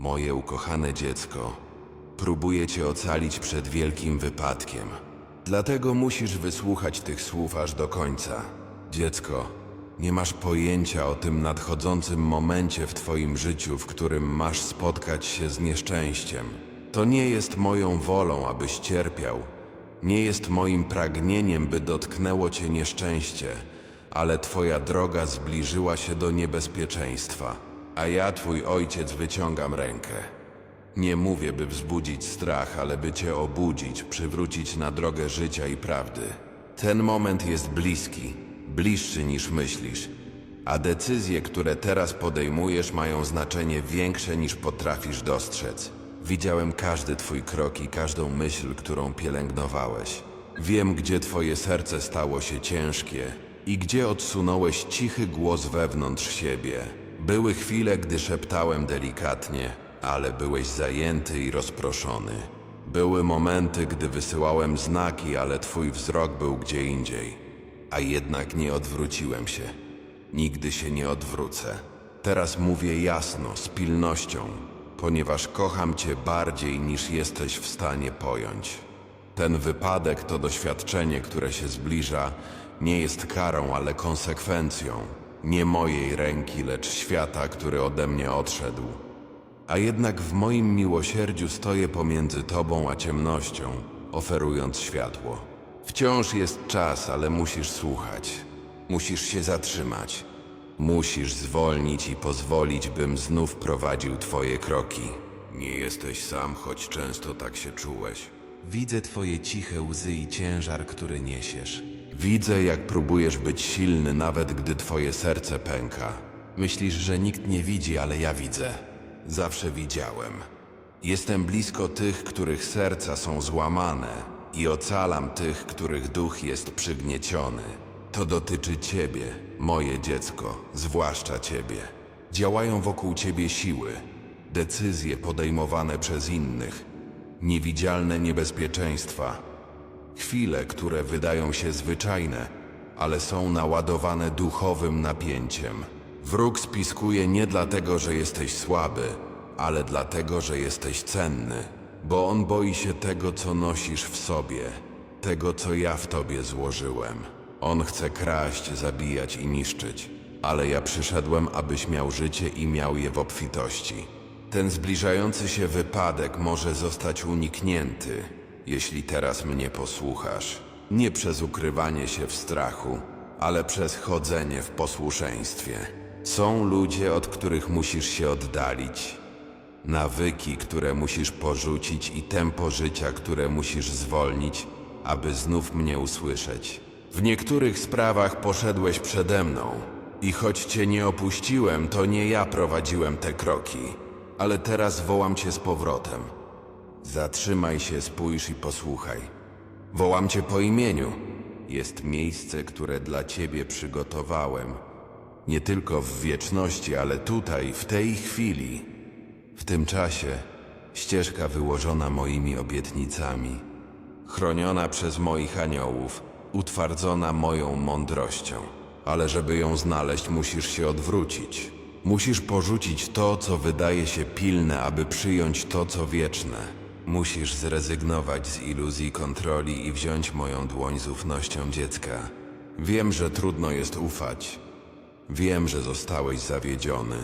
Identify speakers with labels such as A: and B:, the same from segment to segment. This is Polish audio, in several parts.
A: Moje ukochane dziecko, próbuję cię ocalić przed wielkim wypadkiem. Dlatego musisz wysłuchać tych słów aż do końca. Dziecko, nie masz pojęcia o tym nadchodzącym momencie w twoim życiu, w którym masz spotkać się z nieszczęściem. To nie jest moją wolą, abyś cierpiał. Nie jest moim pragnieniem, by dotknęło cię nieszczęście, ale twoja droga zbliżyła się do niebezpieczeństwa, a ja, twój ojciec, wyciągam rękę. Nie mówię, by wzbudzić strach, ale by cię obudzić, przywrócić na drogę życia i prawdy. Ten moment jest bliski, bliższy niż myślisz, a decyzje, które teraz podejmujesz, mają znaczenie większe niż potrafisz dostrzec. Widziałem każdy twój krok i każdą myśl, którą pielęgnowałeś. Wiem, gdzie twoje serce stało się ciężkie i gdzie odsunąłeś cichy głos wewnątrz siebie. Były chwile, gdy szeptałem delikatnie, ale byłeś zajęty i rozproszony. Były momenty, gdy wysyłałem znaki, ale twój wzrok był gdzie indziej. A jednak nie odwróciłem się. Nigdy się nie odwrócę. Teraz mówię jasno, z pilnością, ponieważ kocham cię bardziej niż jesteś w stanie pojąć. Ten wypadek to doświadczenie, które się zbliża, nie jest karą, ale konsekwencją. Nie mojej ręki, lecz świata, który ode mnie odszedł. A jednak w moim miłosierdziu stoję pomiędzy tobą a ciemnością, oferując światło. Wciąż jest czas, ale musisz słuchać. Musisz się zatrzymać. Musisz zwolnić i pozwolić, bym znów prowadził twoje kroki. Nie jesteś sam, choć często tak się czułeś. Widzę twoje ciche łzy i ciężar, który niesiesz. Widzę, jak próbujesz być silny, nawet gdy twoje serce pęka. Myślisz, że nikt nie widzi, ale ja widzę. Zawsze widziałem. Jestem blisko tych, których serca są złamane i ocalam tych, których duch jest przygnieciony. To dotyczy ciebie, moje dziecko, zwłaszcza ciebie. Działają wokół ciebie siły, decyzje podejmowane przez innych, niewidzialne niebezpieczeństwa, chwile, które wydają się zwyczajne, ale są naładowane duchowym napięciem. Wróg spiskuje nie dlatego, że jesteś słaby, ale dlatego, że jesteś cenny, bo on boi się tego, co nosisz w sobie, tego, co ja w tobie złożyłem. On chce kraść, zabijać i niszczyć, ale ja przyszedłem, abyś miał życie i miał je w obfitości. Ten zbliżający się wypadek może zostać uniknięty, jeśli teraz mnie posłuchasz. Nie przez ukrywanie się w strachu, ale przez chodzenie w posłuszeństwie. Są ludzie, od których musisz się oddalić. Nawyki, które musisz porzucić i tempo życia, które musisz zwolnić, aby znów mnie usłyszeć. W niektórych sprawach poszedłeś przede mną i choć cię nie opuściłem, to nie ja prowadziłem te kroki, ale teraz wołam cię z powrotem. Zatrzymaj się, spójrz i posłuchaj. Wołam cię po imieniu. Jest miejsce, które dla ciebie przygotowałem. Nie tylko w wieczności, ale tutaj, w tej chwili. W tym czasie ścieżka wyłożona moimi obietnicami, chroniona przez moich aniołów, utwardzona moją mądrością. Ale żeby ją znaleźć, musisz się odwrócić. Musisz porzucić to, co wydaje się pilne, aby przyjąć to, co wieczne. Musisz zrezygnować z iluzji kontroli i wziąć moją dłoń z ufnością dziecka. Wiem, że trudno jest ufać. Wiem, że zostałeś zawiedziony.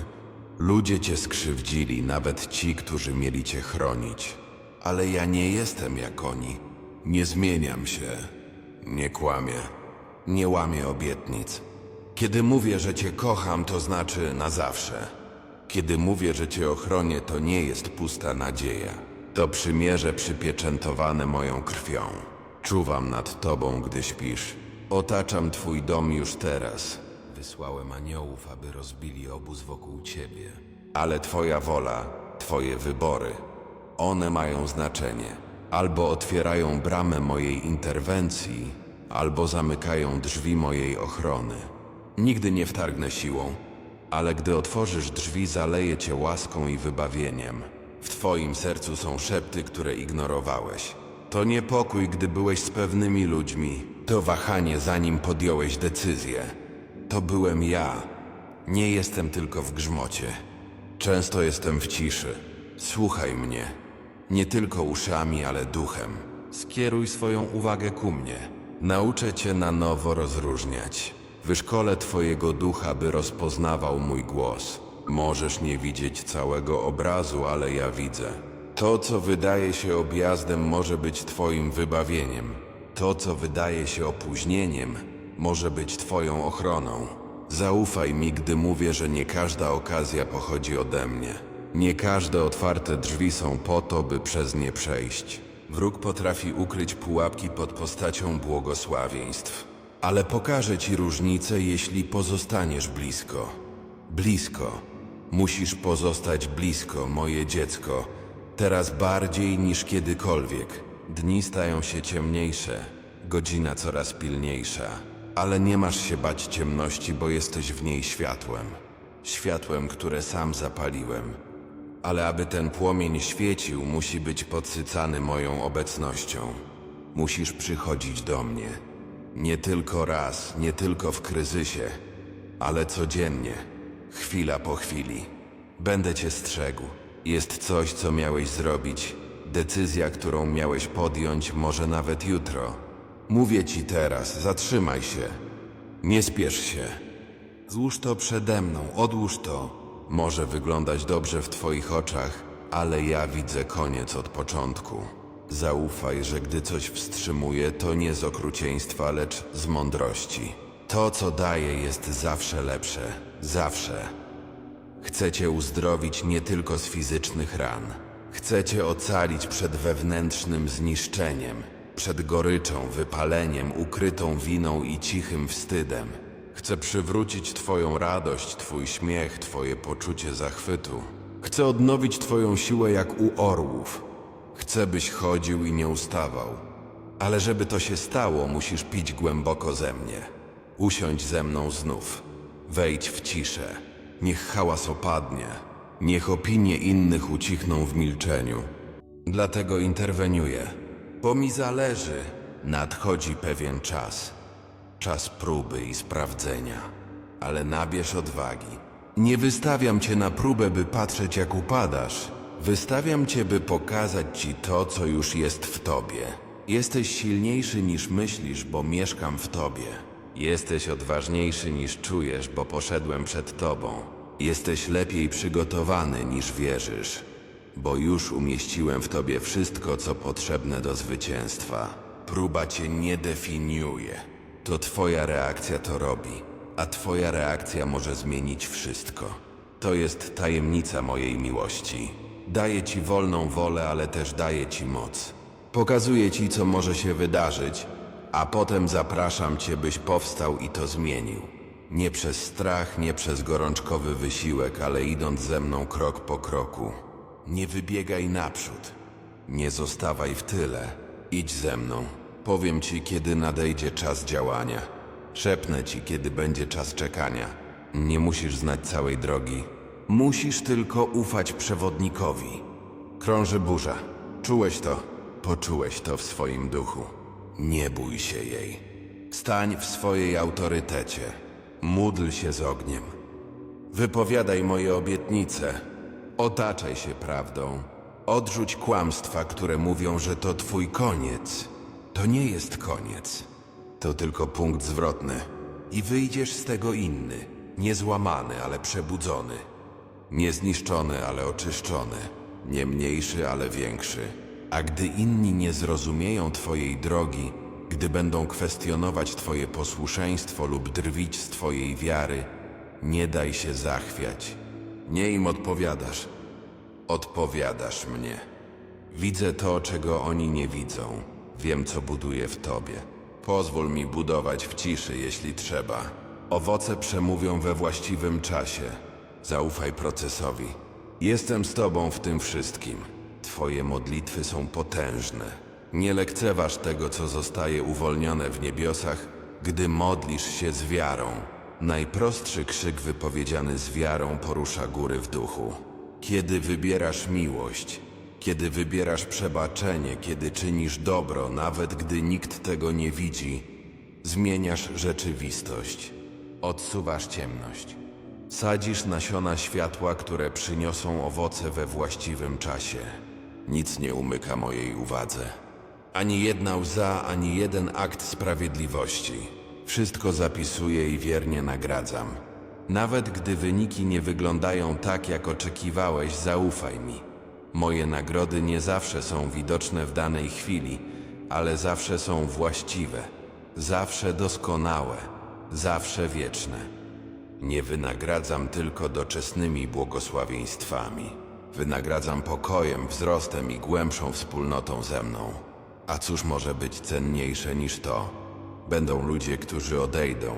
A: Ludzie cię skrzywdzili, nawet ci, którzy mieli cię chronić. Ale ja nie jestem jak oni. Nie zmieniam się. Nie kłamię. Nie łamię obietnic. Kiedy mówię, że cię kocham, to znaczy na zawsze. Kiedy mówię, że cię ochronię, to nie jest pusta nadzieja. To przymierze przypieczętowane moją krwią. Czuwam nad tobą, gdy śpisz. Otaczam twój dom już teraz. Wysłałem aniołów, aby rozbili obóz wokół ciebie. Ale twoja wola, twoje wybory, one mają znaczenie. Albo otwierają bramę mojej interwencji, albo zamykają drzwi mojej ochrony. Nigdy nie wtargnę siłą, ale gdy otworzysz drzwi, zaleję cię łaską i wybawieniem. W twoim sercu są szepty, które ignorowałeś. To niepokój, gdy byłeś z pewnymi ludźmi. To wahanie, zanim podjąłeś decyzję. To byłem ja. Nie jestem tylko w grzmocie. Często jestem w ciszy. Słuchaj mnie. Nie tylko uszami, ale duchem. Skieruj swoją uwagę ku mnie. Nauczę cię na nowo rozróżniać. Wyszkolę twojego ducha, by rozpoznawał mój głos. Możesz nie widzieć całego obrazu, ale ja widzę. To, co wydaje się objazdem, może być twoim wybawieniem. To, co wydaje się opóźnieniem, może być twoją ochroną. Zaufaj mi, gdy mówię, że nie każda okazja pochodzi ode mnie. Nie każde otwarte drzwi są po to, by przez nie przejść. Wróg potrafi ukryć pułapki pod postacią błogosławieństw. Ale pokażę ci różnicę, jeśli pozostaniesz blisko. Blisko. Musisz pozostać blisko, moje dziecko. Teraz bardziej niż kiedykolwiek. Dni stają się ciemniejsze, godzina coraz pilniejsza. Ale nie masz się bać ciemności, bo jesteś w niej światłem. Światłem, które sam zapaliłem. Ale aby ten płomień świecił, musi być podsycany moją obecnością. Musisz przychodzić do mnie. Nie tylko raz, nie tylko w kryzysie, ale codziennie, chwila po chwili. Będę cię strzegł. Jest coś, co miałeś zrobić. Decyzja, którą miałeś podjąć, może nawet jutro. Mówię ci teraz, zatrzymaj się. Nie spiesz się. Złóż to przede mną, odłóż to. Może wyglądać dobrze w Twoich oczach, ale ja widzę koniec od początku. Zaufaj, że gdy coś wstrzymuje, to nie z okrucieństwa, lecz z mądrości. To, co daje, jest zawsze lepsze. Zawsze. Chcecie uzdrowić nie tylko z fizycznych ran. Chcecie ocalić przed wewnętrznym zniszczeniem, przed goryczą, wypaleniem, ukrytą winą i cichym wstydem. Chcę przywrócić Twoją radość, Twój śmiech, Twoje poczucie zachwytu. Chcę odnowić Twoją siłę jak u orłów. Chcę, byś chodził i nie ustawał. Ale żeby to się stało, musisz pić głęboko ze mnie. Usiądź ze mną znów. Wejdź w ciszę. Niech hałas opadnie. Niech opinie innych ucichną w milczeniu. Dlatego interweniuję. Bo mi zależy. Nadchodzi pewien czas. Czas próby i sprawdzenia. Ale nabierz odwagi. Nie wystawiam cię na próbę, by patrzeć jak upadasz. Wystawiam cię, by pokazać ci to, co już jest w tobie. Jesteś silniejszy niż myślisz, bo mieszkam w tobie. Jesteś odważniejszy niż czujesz, bo poszedłem przed tobą. Jesteś lepiej przygotowany niż wierzysz, bo już umieściłem w tobie wszystko, co potrzebne do zwycięstwa. Próba cię nie definiuje. To twoja reakcja to robi, a twoja reakcja może zmienić wszystko. To jest tajemnica mojej miłości. Daję ci wolną wolę, ale też daję ci moc. Pokazuję ci, co może się wydarzyć, a potem zapraszam cię, byś powstał i to zmienił. Nie przez strach, nie przez gorączkowy wysiłek, ale idąc ze mną krok po kroku. Nie wybiegaj naprzód. Nie zostawaj w tyle. Idź ze mną. Powiem ci, kiedy nadejdzie czas działania. Szepnę ci, kiedy będzie czas czekania. Nie musisz znać całej drogi. Musisz tylko ufać przewodnikowi. Krąży burza. Czułeś to? Poczułeś to w swoim duchu. Nie bój się jej. Stań w swojej autorytecie. Módl się z ogniem. Wypowiadaj moje obietnice. Otaczaj się prawdą. Odrzuć kłamstwa, które mówią, że to twój koniec. To nie jest koniec. To tylko punkt zwrotny. I wyjdziesz z tego inny. Niezłamany, ale przebudzony. Niezniszczony, ale oczyszczony. Nie mniejszy, ale większy. A gdy inni nie zrozumieją Twojej drogi, gdy będą kwestionować Twoje posłuszeństwo lub drwić z Twojej wiary, nie daj się zachwiać. Nie im odpowiadasz. Odpowiadasz mnie. Widzę to, czego oni nie widzą. Wiem, co buduję w Tobie. Pozwól mi budować w ciszy, jeśli trzeba. Owoce przemówią we właściwym czasie. Zaufaj procesowi. Jestem z Tobą w tym wszystkim. Twoje modlitwy są potężne. Nie lekceważ tego, co zostaje uwolnione w niebiosach, gdy modlisz się z wiarą. Najprostszy krzyk wypowiedziany z wiarą porusza góry w duchu. Kiedy wybierasz miłość, kiedy wybierasz przebaczenie, kiedy czynisz dobro, nawet gdy nikt tego nie widzi, zmieniasz rzeczywistość. Odsuwasz ciemność. Sadzisz nasiona światła, które przyniosą owoce we właściwym czasie. Nic nie umyka mojej uwadze. Ani jedna łza, ani jeden akt sprawiedliwości. Wszystko zapisuję i wiernie nagradzam. Nawet gdy wyniki nie wyglądają tak, jak oczekiwałeś, zaufaj mi. Moje nagrody nie zawsze są widoczne w danej chwili, ale zawsze są właściwe, zawsze doskonałe, zawsze wieczne. Nie wynagradzam tylko doczesnymi błogosławieństwami. Wynagradzam pokojem, wzrostem i głębszą wspólnotą ze mną. A cóż może być cenniejsze niż to? Będą ludzie, którzy odejdą.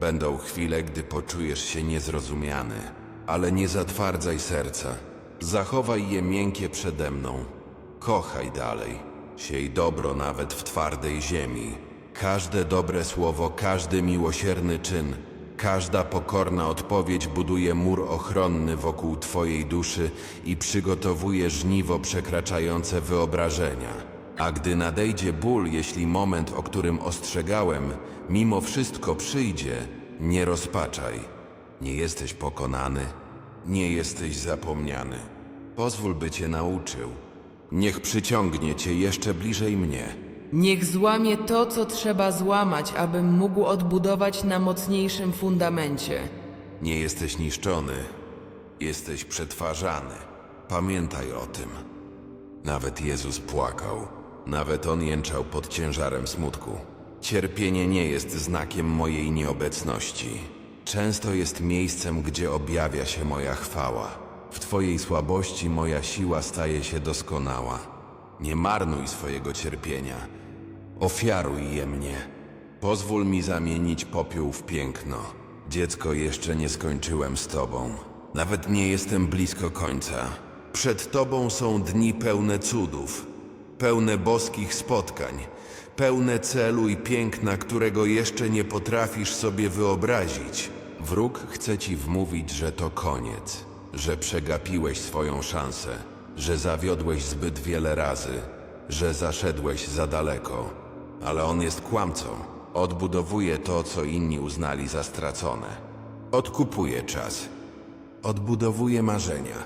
A: Będą chwile, gdy poczujesz się niezrozumiany, ale nie zatwardzaj serca. Zachowaj je miękkie przede mną. Kochaj dalej. Siej dobro nawet w twardej ziemi. Każde dobre słowo, każdy miłosierny czyn, każda pokorna odpowiedź buduje mur ochronny wokół Twojej duszy i przygotowuje żniwo przekraczające wyobrażenia. A gdy nadejdzie ból, jeśli moment, o którym ostrzegałem, mimo wszystko przyjdzie, nie rozpaczaj. Nie jesteś pokonany, nie jesteś zapomniany. Pozwól, by cię nauczył. Niech przyciągnie cię jeszcze bliżej mnie.
B: Niech złamie to, co trzeba złamać, abym mógł odbudować na mocniejszym fundamencie.
A: Nie jesteś niszczony, jesteś przetwarzany. Pamiętaj o tym. Nawet Jezus płakał, nawet On jęczał pod ciężarem smutku. Cierpienie nie jest znakiem mojej nieobecności. Często jest miejscem, gdzie objawia się moja chwała. W Twojej słabości moja siła staje się doskonała. Nie marnuj swojego cierpienia. Ofiaruj je mnie. Pozwól mi zamienić popiół w piękno. Dziecko, jeszcze nie skończyłem z Tobą. Nawet nie jestem blisko końca. Przed Tobą są dni pełne cudów, pełne boskich spotkań, pełne celu i piękna, którego jeszcze nie potrafisz sobie wyobrazić. Wróg chce Ci wmówić, że to koniec, że przegapiłeś swoją szansę, że zawiodłeś zbyt wiele razy, że zaszedłeś za daleko. Ale on jest kłamcą. Odbudowuje to, co inni uznali za stracone. Odkupuje czas. Odbudowuje marzenia.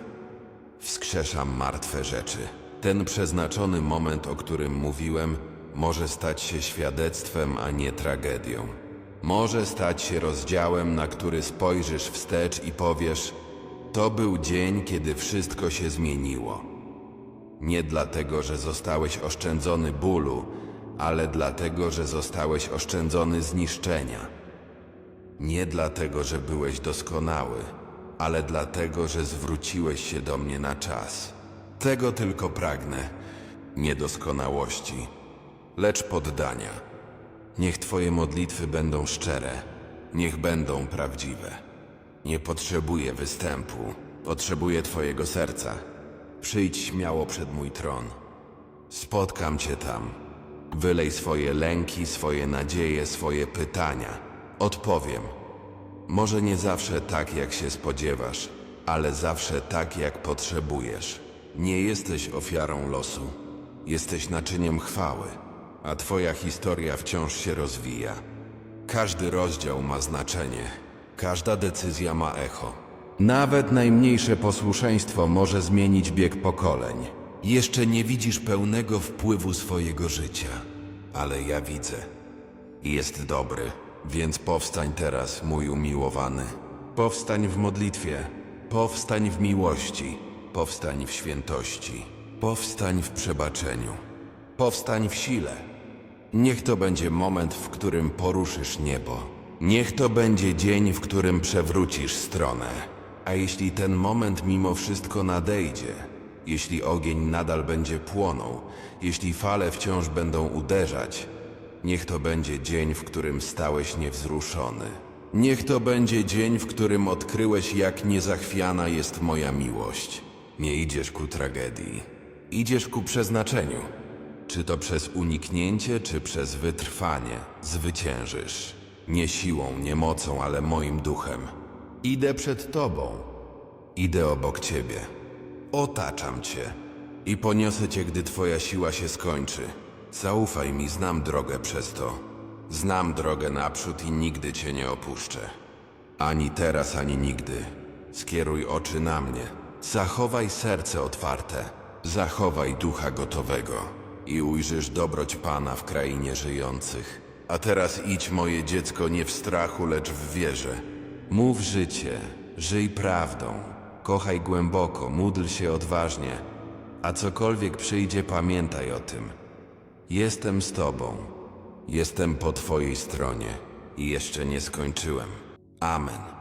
A: Wskrzeszam martwe rzeczy. Ten przeznaczony moment, o którym mówiłem, może stać się świadectwem, a nie tragedią. Może stać się rozdziałem, na który spojrzysz wstecz i powiesz: To był dzień, kiedy wszystko się zmieniło. Nie dlatego, że zostałeś oszczędzony bólu, ale dlatego, że zostałeś oszczędzony zniszczenia. Nie dlatego, że byłeś doskonały, ale dlatego, że zwróciłeś się do mnie na czas. Tego tylko pragnę. Nie doskonałości, lecz poddania. Niech Twoje modlitwy będą szczere, niech będą prawdziwe. Nie potrzebuję występu, potrzebuję Twojego serca. Przyjdź śmiało przed mój tron. Spotkam Cię tam. Wylej swoje lęki, swoje nadzieje, swoje pytania. Odpowiem. Może nie zawsze tak, jak się spodziewasz, ale zawsze tak, jak potrzebujesz. Nie jesteś ofiarą losu. Jesteś naczyniem chwały, a Twoja historia wciąż się rozwija. Każdy rozdział ma znaczenie, każda decyzja ma echo. Nawet najmniejsze posłuszeństwo może zmienić bieg pokoleń. Jeszcze nie widzisz pełnego wpływu swojego życia, ale ja widzę. Jest dobry, więc powstań teraz, mój umiłowany. Powstań w modlitwie, powstań w miłości, powstań w świętości, powstań w przebaczeniu, powstań w sile. Niech to będzie moment, w którym poruszysz niebo. Niech to będzie dzień, w którym przewrócisz stronę. A jeśli ten moment mimo wszystko nadejdzie, jeśli ogień nadal będzie płonął, jeśli fale wciąż będą uderzać, niech to będzie dzień, w którym stałeś niewzruszony. Niech to będzie dzień, w którym odkryłeś, jak niezachwiana jest moja miłość. Nie idziesz ku tragedii, idziesz ku przeznaczeniu. Czy to przez uniknięcie, czy przez wytrwanie, zwyciężysz. Nie siłą, nie mocą, ale moim duchem. Idę przed tobą, idę obok ciebie. Otaczam cię i poniosę cię, gdy twoja siła się skończy. Zaufaj mi, znam drogę przez to. Znam drogę naprzód i nigdy cię nie opuszczę. Ani teraz, ani nigdy. Skieruj oczy na mnie. Zachowaj serce otwarte. Zachowaj ducha gotowego. I ujrzysz dobroć Pana w krainie żyjących. A teraz idź, moje dziecko, nie w strachu, lecz w wierze. Mów życie, żyj prawdą. Kochaj głęboko, módl się odważnie. A cokolwiek przyjdzie, pamiętaj o tym. Jestem z Tobą. Jestem po Twojej stronie i jeszcze nie skończyłem. Amen.